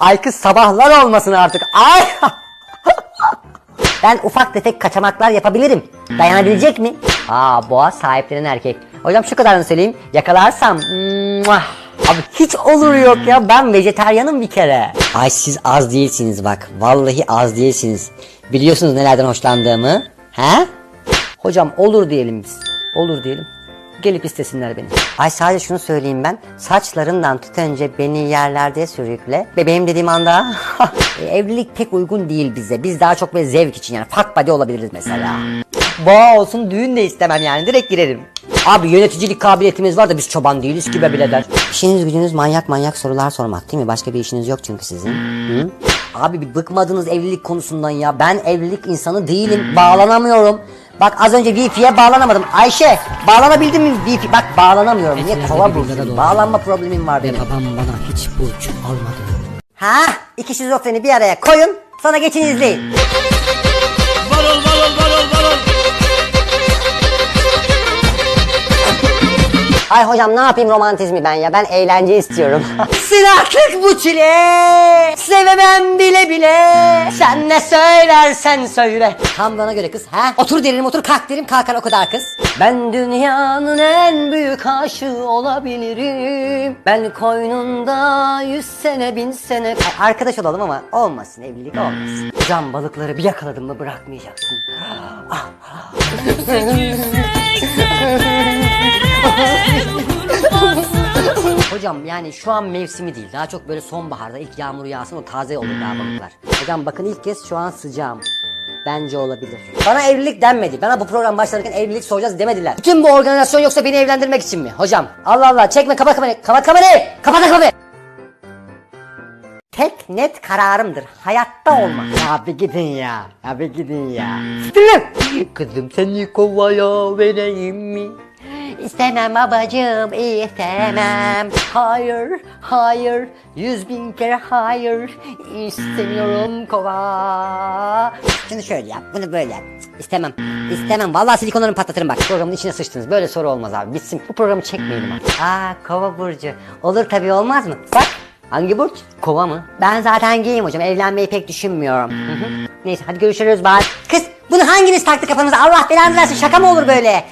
Ay kız sabahlar olmasın artık. Ay. ben ufak tefek kaçamaklar yapabilirim. Dayanabilecek mi? Aa boğa sahiplenen erkek. Hocam şu kadarını söyleyeyim. Yakalarsam. muah! Abi hiç olur yok ya. Ben vejetaryanım bir kere. Ay siz az değilsiniz bak. Vallahi az değilsiniz. Biliyorsunuz nelerden hoşlandığımı. He? Hocam olur diyelim biz. Olur diyelim. Gelip istesinler beni. Ay sadece şunu söyleyeyim ben. Saçlarından tut önce beni yerlerde sürükle. Bebeğim dediğim anda E, evlilik pek uygun değil bize. Biz daha çok böyle zevk için yani fuck buddy olabiliriz mesela. Boğa olsun düğün de istemem yani direkt girerim. Abi yöneticilik kabiliyetimiz var da biz çoban değiliz ki be birader. İşiniz gücünüz manyak manyak sorular sormak değil mi? Başka bir işiniz yok çünkü sizin. Hı? Abi bir bıkmadınız evlilik konusundan ya. Ben evlilik insanı değilim. Bağlanamıyorum. Bak az önce Wi-Fi'ye bağlanamadım. Ayşe bağlanabildin mi Wi-Fi? Bak bağlanamıyorum. Niye kova bir bu? villada doğdum. Bağlanma problemim var benim. Babam bana hiç burç almadı. Ha? İki şizofreni bir araya koyun. Sonra geçin izleyin. Ay hocam ne yapayım romantizmi ben ya. Ben eğlence istiyorum. Sin artık bu çile. Sevemem bile bile. Sen ne söylersen söyle. Tam bana göre kız ha? Otur derim otur. Kalk derim kalkar o kadar kız. Ben dünyanın en büyük aşığı olabilirim. Ben koynunda yüz sene bin sene. Ay, Arkadaş olalım ama olmasın evlilik olmasın. Hocam balıkları bir yakaladın mı bırakmayacaksın Hocam yani şu an mevsimi değil. Daha çok böyle sonbaharda ilk yağmur yağsın o taze olur daha balıklar. Hocam bakın ilk kez şu an sıcağım. Bence olabilir. Bana evlilik denmedi. Bana bu program başlarken evlilik soracağız demediler. Bütün bu organizasyon yoksa beni evlendirmek için mi? Hocam Allah Allah çekme kapat kamerayı. Kapat kamerayı. Kapat kamerayı. Tek net kararımdır. Hayatta olmaz. Ya bir gidin ya. Ya bir gidin ya. Kızım seni kovaya vereyim mi? İstemem babacığım istemem Hayır hayır yüz bin kere hayır İstemiyorum kova Şunu şöyle yap bunu böyle yap Cık, İstemem istemem vallahi silikonlarımı patlatırım bak Programın içine sıçtınız böyle soru olmaz abi bitsin Bu programı çekmeyelim artık Aa kova burcu olur tabii olmaz mı Bak Hangi burç? Kova mı? Ben zaten giyim hocam. Evlenmeyi pek düşünmüyorum. Hı hı. Neyse hadi görüşürüz bye. Kız bunu hanginiz taktı kafanıza? Allah belanı versin şaka mı olur böyle?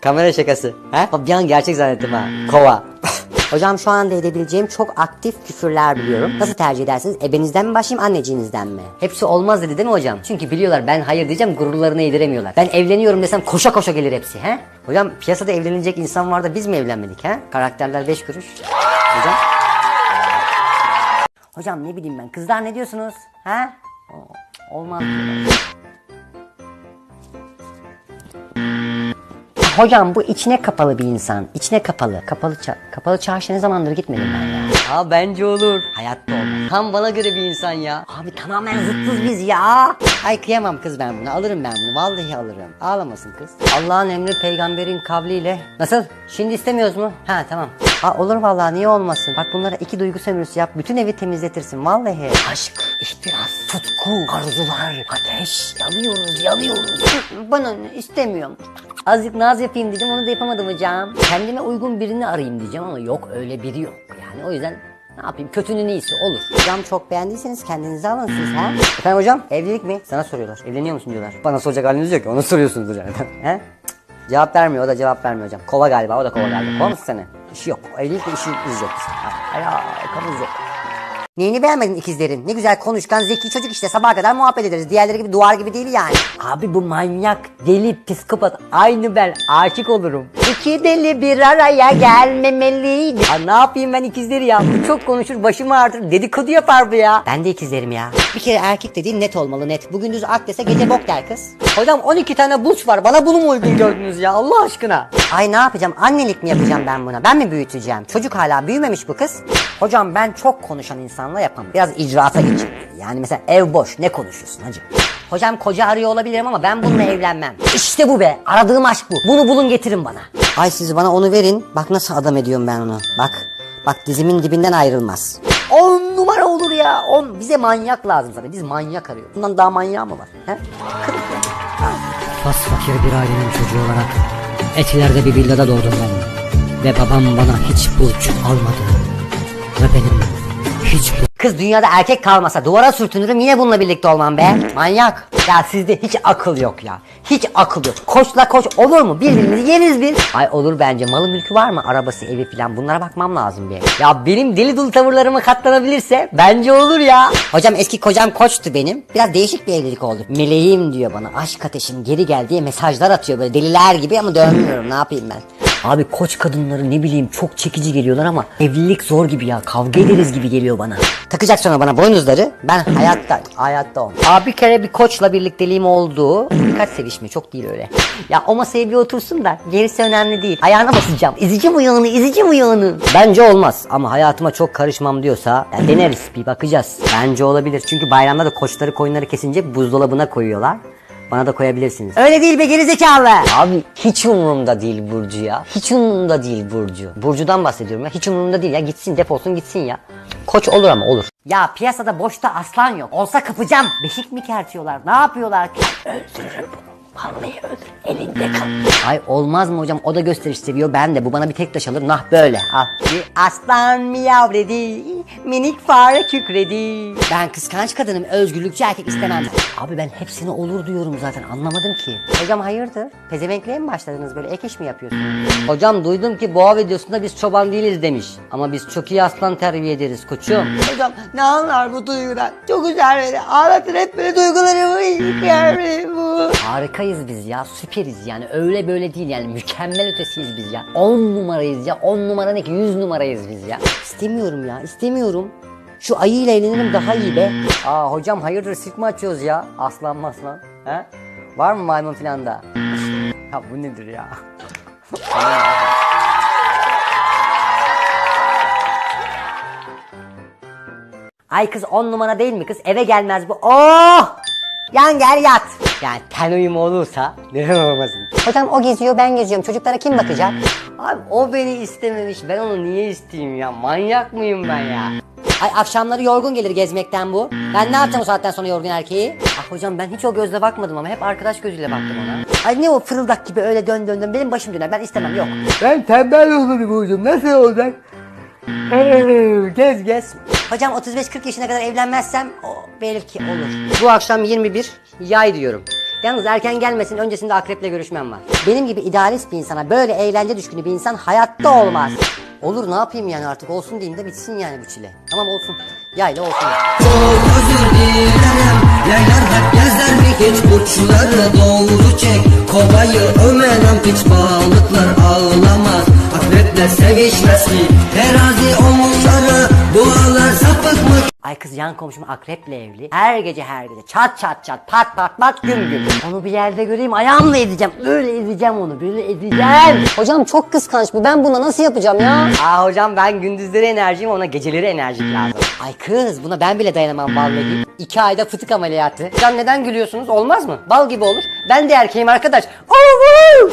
Kamera şakası. Ha? Bir an gerçek zannettim ha. Kova. Hocam şu anda edebileceğim çok aktif küfürler biliyorum. Nasıl tercih edersiniz? Ebenizden mi başlayayım anneciğinizden mi? Hepsi olmaz dedi değil mi hocam? Çünkü biliyorlar ben hayır diyeceğim gururlarını yediremiyorlar. Ben evleniyorum desem koşa koşa gelir hepsi he? Hocam piyasada evlenilecek insan var da biz mi evlenmedik he? Karakterler 5 kuruş. Hocam. Hocam ne bileyim ben kızlar ne diyorsunuz? O- Olmaz diyorlar. Hocam bu içine kapalı bir insan. İçine kapalı. Kapalı ça- kapalı çarşı ne zamandır gitmedim ben ya. Aa bence olur. Hayatta olmaz. Tam bana göre bir insan ya. Abi tamamen zıttız biz ya. Ay kıyamam kız ben bunu. Alırım ben bunu. Vallahi alırım. Ağlamasın kız. Allah'ın emri peygamberin kavliyle. Nasıl? Şimdi istemiyoruz mu? Ha tamam. Ha olur vallahi niye olmasın? Bak bunlara iki duygu sömürüsü yap. Bütün evi temizletirsin vallahi. Aşk, ihtiras, tutku, arzular, ateş. Yanıyoruz, yanıyoruz. Bana ne? istemiyorum. Azıcık naz yapayım dedim onu da yapamadım hocam. Kendime uygun birini arayayım diyeceğim ama yok öyle biri yok. Yani o yüzden ne yapayım kötünün iyisi olur. Hocam çok beğendiyseniz kendinize alın siz ha. Efendim hocam evlilik mi? Sana soruyorlar. Evleniyor musun diyorlar. Bana soracak haliniz yok ki onu soruyorsunuzdur yani. He? Cevap vermiyor o da cevap vermiyor hocam. Kova galiba o da kova galiba. Kova mısın sen? İşi yok. Evlilikle işimiz yok. Ay, alakamız yok. Neyini beğenmedin ikizlerin? Ne güzel konuşkan zeki çocuk işte sabaha kadar muhabbet ederiz. Diğerleri gibi duvar gibi değil yani. Abi bu manyak, deli, psikopat aynı ben aşık olurum. İki deli bir araya gelmemeliydi. Ya ne yapayım ben ikizleri ya? Bu çok konuşur başımı ağrıtır dedikodu yapar bu ya. Ben de ikizlerim ya. Bir kere erkek dediğin net olmalı net. Bugün düz ak dese gece bok der kız. Hocam 12 tane burç var bana bunu mu uygun gördünüz ya Allah aşkına? Ay ne yapacağım annelik mi yapacağım ben buna? Ben mi büyüteceğim? Çocuk hala büyümemiş bu kız. Hocam ben çok konuşan insanla yapamam. Biraz icraata geçeyim. Yani mesela ev boş ne konuşuyorsun hacı? Hocam koca arıyor olabilirim ama ben bununla evlenmem. İşte bu be. Aradığım aşk bu. Bunu bulun getirin bana. Ay siz bana onu verin. Bak nasıl adam ediyorum ben onu. Bak. Bak dizimin dibinden ayrılmaz. On numara olur ya. On. Bize manyak lazım zaten. Biz manyak arıyoruz. Bundan daha manyağı mı var? He? Kırık ya. Fas fakir bir ailenin çocuğu olarak Etilerde bir villada doğdum ben. Ve babam bana hiç burç almadı. Ve benim hiç Kız dünyada erkek kalmasa duvara sürtünürüm yine bununla birlikte olmam be. Manyak. Ya sizde hiç akıl yok ya. Hiç akıl yok. Koçla koç olur mu? Birbirimizi yeriz biz. Ay olur bence. Malı mülkü var mı? Arabası, evi falan. Bunlara bakmam lazım bir. Ya benim deli dul tavırlarıma katlanabilirse bence olur ya. Hocam eski kocam koçtu benim. Biraz değişik bir evlilik oldu. Meleğim diyor bana. Aşk ateşim geri gel diye mesajlar atıyor böyle deliler gibi ama dönmüyorum. Ne yapayım ben? Abi koç kadınları ne bileyim çok çekici geliyorlar ama evlilik zor gibi ya. Kavga ederiz gibi geliyor bana. Takacak sonra bana boynuzları. Ben hayatta hayatta olmam. Abi bir kere bir koçla birlikteliğim oldu. Birkaç sevişme çok değil öyle. Ya o masaya bir otursun da gerisi önemli değil. Ayağına basacağım. İzicim uyanı, izicim uyanı. Bence olmaz ama hayatıma çok karışmam diyorsa ya deneriz bir bakacağız. Bence olabilir. Çünkü bayramda da koçları koyunları kesince buzdolabına koyuyorlar. Bana da koyabilirsiniz. Öyle değil be gerizekalı. Abi hiç umurumda değil Burcu ya. Hiç umurumda değil Burcu. Burcu'dan bahsediyorum ya. Hiç umurumda değil ya. Gitsin defolsun gitsin ya. Koç olur ama olur. Ya piyasada boşta aslan yok. Olsa kapacağım. Beşik mi kertiyorlar? Ne yapıyorlar ki? Öldürürüm bunu. Vallahi öldür. Elinde kal. Ay olmaz mı hocam? O da gösteriş seviyor. Ben de. Bu bana bir tek taş alır. Nah böyle. Al. Bir aslan miyavredi. Minik fare kükredi. Ben kıskanç kadınım. Özgürlükçü erkek istemem. Abi ben hepsine olur diyorum zaten. Anlamadım ki. Hocam hayırdır? Pezevenkliğe mi başladınız böyle? Ek iş mi yapıyorsunuz? Hocam duydum ki boğa videosunda biz çoban değiliz demiş. Ama biz çok iyi aslan terbiye ederiz koçum. Hocam ne anlar bu duygudan? Çok güzel beni. Ağlatır hep böyle duygularımı. yıkar bu. Harikayız biz ya. Süperiz yani. Öyle böyle değil yani. Mükemmel ötesiyiz biz ya. 10 numarayız ya. 10 numara ne ki? 100 numarayız biz ya. İstemiyorum ya. istemiyorum. Şu ayıyla eğlenirim daha iyi be. Aa hocam hayırdır sirk mi açıyoruz ya? Aslan maslan. He? Var mı maymun filan da? ya bu nedir ya? Ay kız on numara değil mi kız? Eve gelmez bu. Oh! Yan gel yat. Yani ten uyumu olursa neden olmasın? Hocam o geziyor ben geziyorum. Çocuklara kim bakacak? Abi o beni istememiş. Ben onu niye isteyeyim ya? Manyak mıyım ben ya? Ay akşamları yorgun gelir gezmekten bu. Ben ne yapacağım o saatten sonra yorgun erkeği? Ah hocam ben hiç o gözle bakmadım ama hep arkadaş gözüyle baktım ona. Ay ne o fırıldak gibi öyle dön dön dön. Benim başım döner. Ben istemem yok. Ben tembel olurum hocam. Nasıl olacak? Gez gez. Hocam 35-40 yaşına kadar evlenmezsem o belki olur. Bu akşam 21 yay diyorum. Yalnız erken gelmesin öncesinde akreple görüşmem var. Benim gibi idealist bir insana böyle eğlence düşkünü bir insan hayatta olmaz. Olur ne yapayım yani artık olsun diyeyim de bitsin yani bu çile. Tamam olsun. Yayla olsun. Çok özür dilerim Yaylar hep gezer mi hiç burçları doğru çek Kovayı ömeren piç balıklar Ki Terazi omuzları Boğalar sapık mı Ay kız yan komşum akreple evli. Her gece her gece çat çat çat pat pat pat güm güm. Onu bir yerde göreyim ayağımla ezeceğim. Böyle ezeceğim onu böyle ezeceğim. Hocam çok kıskanç bu ben buna nasıl yapacağım ya? Aa hocam ben gündüzleri enerjiyim ona geceleri enerjik lazım. Ay kız buna ben bile dayanamam vallahi. İki ayda fıtık ameliyatı. Hocam neden gülüyorsunuz olmaz mı? Bal gibi olur. Ben de erkeğim arkadaş.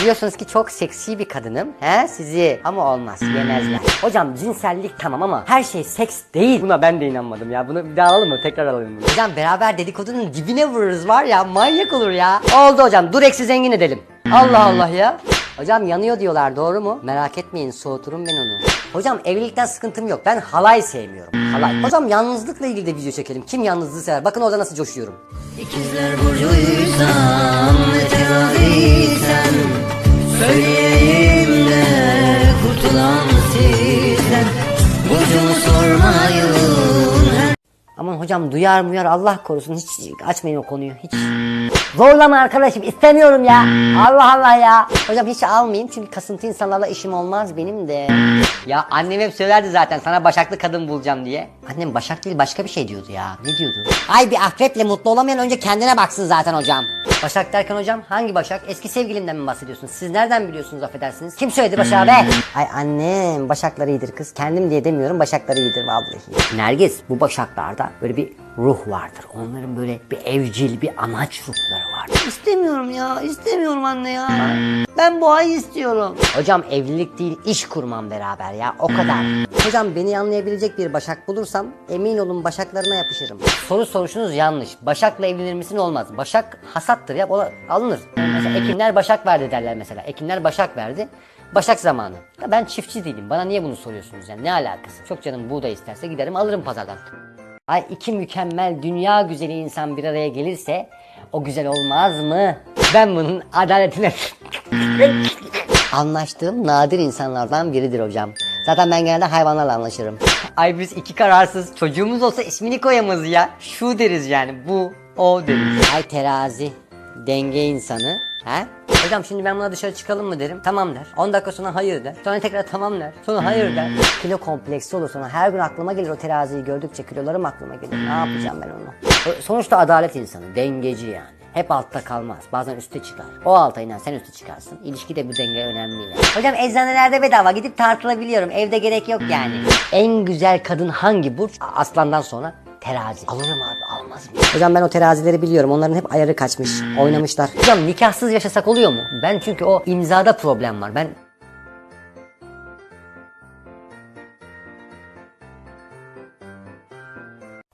Biliyorsunuz ki çok seksi bir kadınım. He sizi ama olmaz yemezler. Hocam cinsellik tamam ama her şey seks değil. Buna ben de inanmadım ya. Bunu bir daha alalım mı? Tekrar alalım bunu. Hocam beraber dedikodunun dibine vururuz var ya manyak olur ya. Oldu hocam dur eksi zengin edelim. Allah Allah ya. Hocam yanıyor diyorlar doğru mu? Merak etmeyin soğuturum ben onu. Hocam evlilikten sıkıntım yok. Ben halay sevmiyorum. Halay. Hocam yalnızlıkla ilgili de video çekelim. Kim yalnızlığı sever? Bakın orada nasıl coşuyorum. İkizler burcuysan Ne teraziysen Söyleyeyim de Kurtulan sizden Burcumu sormayın Aman hocam duyar muyar Allah korusun hiç açmayın o konuyu hiç. Zorlama arkadaşım istemiyorum ya. Allah Allah ya. Hocam hiç almayayım çünkü kasıntı insanlarla işim olmaz benim de. Ya annem hep söylerdi zaten sana başaklı kadın bulacağım diye. Annem başak değil başka bir şey diyordu ya. Ne diyordu? Ay bir akreple mutlu olamayan önce kendine baksın zaten hocam. Başak derken hocam hangi başak? Eski sevgilimden mi bahsediyorsunuz? Siz nereden biliyorsunuz affedersiniz? Kim söyledi başağı be? Ay annem başakları iyidir kız. Kendim diye demiyorum başakları iyidir vallahi. Nergis bu başaklarda böyle bir ruh vardır. Onların böyle bir evcil bir anaç ruhları vardır. İstemiyorum ya istemiyorum anne ya. Ben bu ayı istiyorum. Hocam evlilik değil iş kurmam beraber ya o kadar. Hocam beni anlayabilecek bir başak bulursam emin olun başaklarına yapışırım. Soru soruşunuz yanlış. Başakla evlenir misin olmaz. Başak hasattır ya o alınır. Mesela ekinler başak verdi derler mesela. Ekinler başak verdi. Başak zamanı. Ya ben çiftçi değilim. Bana niye bunu soruyorsunuz yani? Ne alakası? Çok canım buğday isterse giderim alırım pazardan. Ay iki mükemmel dünya güzeli insan bir araya gelirse o güzel olmaz mı? Ben bunun adaletine Anlaştığım nadir insanlardan biridir hocam. Zaten ben genelde hayvanlarla anlaşırım. Ay biz iki kararsız çocuğumuz olsa ismini koyamayız ya. Şu deriz yani bu o deriz. Ay terazi denge insanı. He? Hocam şimdi ben buna dışarı çıkalım mı derim. Tamam der. 10 dakika sonra hayır der. Sonra tekrar tamam der. Sonra hayır der. Kilo kompleksi olur sonra her gün aklıma gelir o teraziyi gördükçe kilolarım aklıma gelir. Ne yapacağım ben onu? Sonuçta adalet insanı. Dengeci yani. Hep altta kalmaz. Bazen üste çıkar. O alta iner sen üste çıkarsın. İlişkide bu denge önemli yani. Hocam eczanelerde bedava gidip tartılabiliyorum. Evde gerek yok yani. En güzel kadın hangi burç? Aslandan sonra terazi. Alırım abi? Hocam ben o terazileri biliyorum. Onların hep ayarı kaçmış. Oynamışlar. Hocam nikahsız yaşasak oluyor mu? Ben çünkü o imzada problem var. Ben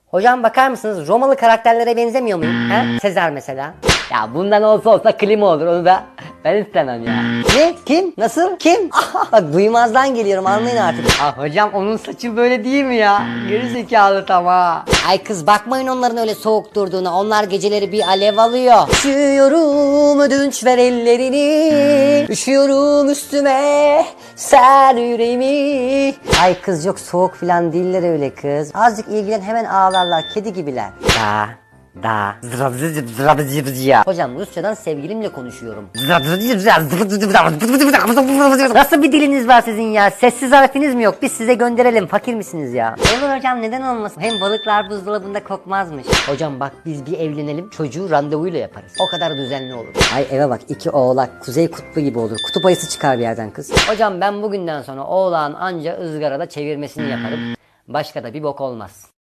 Hocam bakar mısınız Romalı karakterlere benzemiyor muyum? He? Sezar mesela. Ya bundan olsa olsa klima olur onu da ben istemem ya. Ne? Kim? Nasıl? Kim? Bak duymazdan geliyorum anlayın artık. Ah hocam onun saçı böyle değil mi ya? Geri zekalı tamam. Ay kız bakmayın onların öyle soğuk durduğuna. Onlar geceleri bir alev alıyor. Üşüyorum ödünç ver ellerini. Üşüyorum üstüme ser yüreğimi. Ay kız yok soğuk falan değiller öyle kız. Azıcık ilgilen hemen ağlarlar kedi gibiler. Da da. Hocam Rusçadan sevgilimle konuşuyorum. Nasıl bir diliniz var sizin ya? Sessiz harfiniz mi yok? Biz size gönderelim. Fakir misiniz ya? Olur hocam neden olmasın? Hem balıklar buzdolabında kokmazmış. Hocam bak biz bir evlenelim. Çocuğu randevuyla yaparız. O kadar düzenli olur. Ay eve bak iki oğlak. Kuzey kutbu gibi olur. Kutup ayısı çıkar bir yerden kız. Hocam ben bugünden sonra oğlağın anca ızgarada çevirmesini yaparım. Başka da bir bok olmaz.